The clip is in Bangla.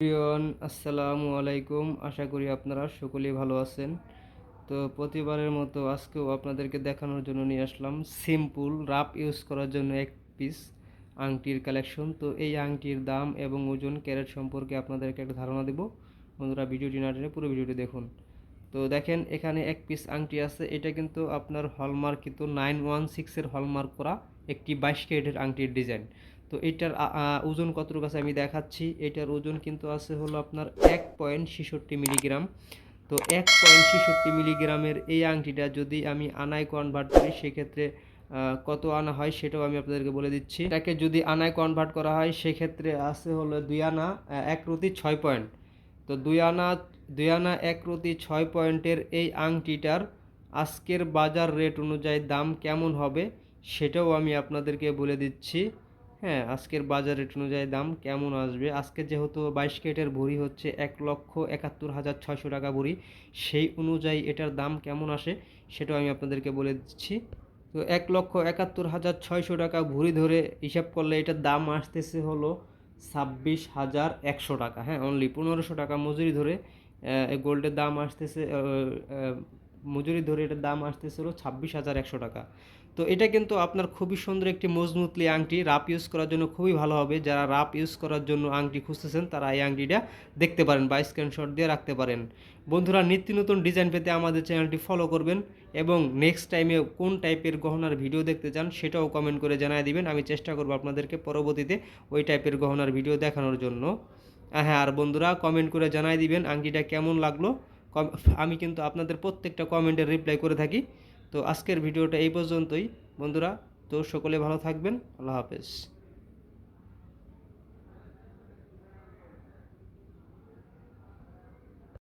প্রিয়ন, আসসালামু আলাইকুম। আশা করি আপনারা সকলেই ভালো আছেন। তো প্রতিবারের মতো আজকেও আপনাদেরকে দেখানোর জন্য নিয়ে আসলাম সিম্পল রাপ ইউজ করার জন্য এক পিস আংটির কালেকশন। তো এই আংটির দাম এবং ওজন, ক্যারেট সম্পর্কে আপনাদেরকে একটা ধারণা দেব। বন্ধুরা, ভিডিওটি না টেনে পুরো ভিডিওটি দেখুন। তো দেখেন, এখানে এক পিস আংটি আছে। এটা কিন্তু আপনার হলমার্কিত নাইন ওয়ান সিক্সের হলমার্ক করা একটি বাইশ ক্যারেটের আংটির ডিজাইন তো এটার ওজন কতটুকু আছে আমি দেখাচ্ছি। এটার ওজন কিন্তু আছে হলো আপনার এক পয়েন্ট ছেষট্টি মিলিগ্রাম। তো এক পয়েন্ট ছেষট্টি মিলিগ্রামের এই আংটিটা যদি আমি আনায় কনভার্ট করি, সেক্ষেত্রে কত আনা হয় সেটাও আমি আপনাদেরকে বলে দিচ্ছি। এটাকে যদি আনায় কনভার্ট করা হয়, সেক্ষেত্রে আছে হলো দুই আনা এক রুতি ছয় পয়েন্ট। তো দুই আনা দুই আনা, এক রুতি ছয় পয়েন্টের এই আংটিটার আজকের বাজার রেট অনুযায়ী দাম কেমন হবে, সেটাও আমি আপনাদেরকে বলে দিচ্ছি। হ্যাঁ আজকের বাজার রেট অনুযায়ী দাম কেমন আসবে? আজকে যেহেতু বাইশ কেটের ভরি হচ্ছে এক লক্ষ একাত্তর হাজার ছয়শো টাকা ভরি, সেই অনুযায়ী এটার দাম কেমন আসে সেটাও আমি আপনাদেরকে বলে দিচ্ছি। তো এক লক্ষ একাত্তর হাজার ছয়শো টাকা ভরি ধরে হিসাব করলে এটার দাম আসতেছে হলো ছাব্বিশ হাজার একশো টাকা। হ্যাঁ অনলি পনেরোশো টাকা মজুরি ধরে গোল্ডের দাম আসতেছে মজুরি ধরে এটার দাম আসতেছে হলো ছাব্বিশ হাজার একশো টাকা। তো এটা কিন্তু আপনার খুবই সুন্দর একটি মজবুতলি আংটি রাপ ইউজ করার জন্য খুবই ভালো হবে। যারা রাপ ইউজ করার জন্য আংটি খুঁজতেছেন, তারা এই আংটিটা দেখতে পারেন বা স্ক্রিনশট দিয়ে রাখতে পারেন। বন্ধুরা, নিত্য নতুন ডিজাইন পেতে আমাদের চ্যানেলটি ফলো করবেন এবং নেক্সট টাইমে কোন টাইপের গহনার ভিডিও দেখতে চান সেটাও কমেন্ট করে জানিয়ে দিবেন। আমি চেষ্টা করব আপনাদেরকে পরবর্তীতে ওই টাইপের গহনার ভিডিও দেখানোর জন্য। হ্যাঁ আর বন্ধুরা কমেন্ট করে জানাই দিবেন আংটিটা কেমন লাগল। আমি কিন্তু আপনাদের প্রত্যেকটা কমেন্টের রিপ্লাই করে থাকি। তো আজকের ভিডিওটা এই পর্যন্তই। বন্ধুরা, তো সকলে ভালো থাকবেন। আল্লাহ হাফেজ।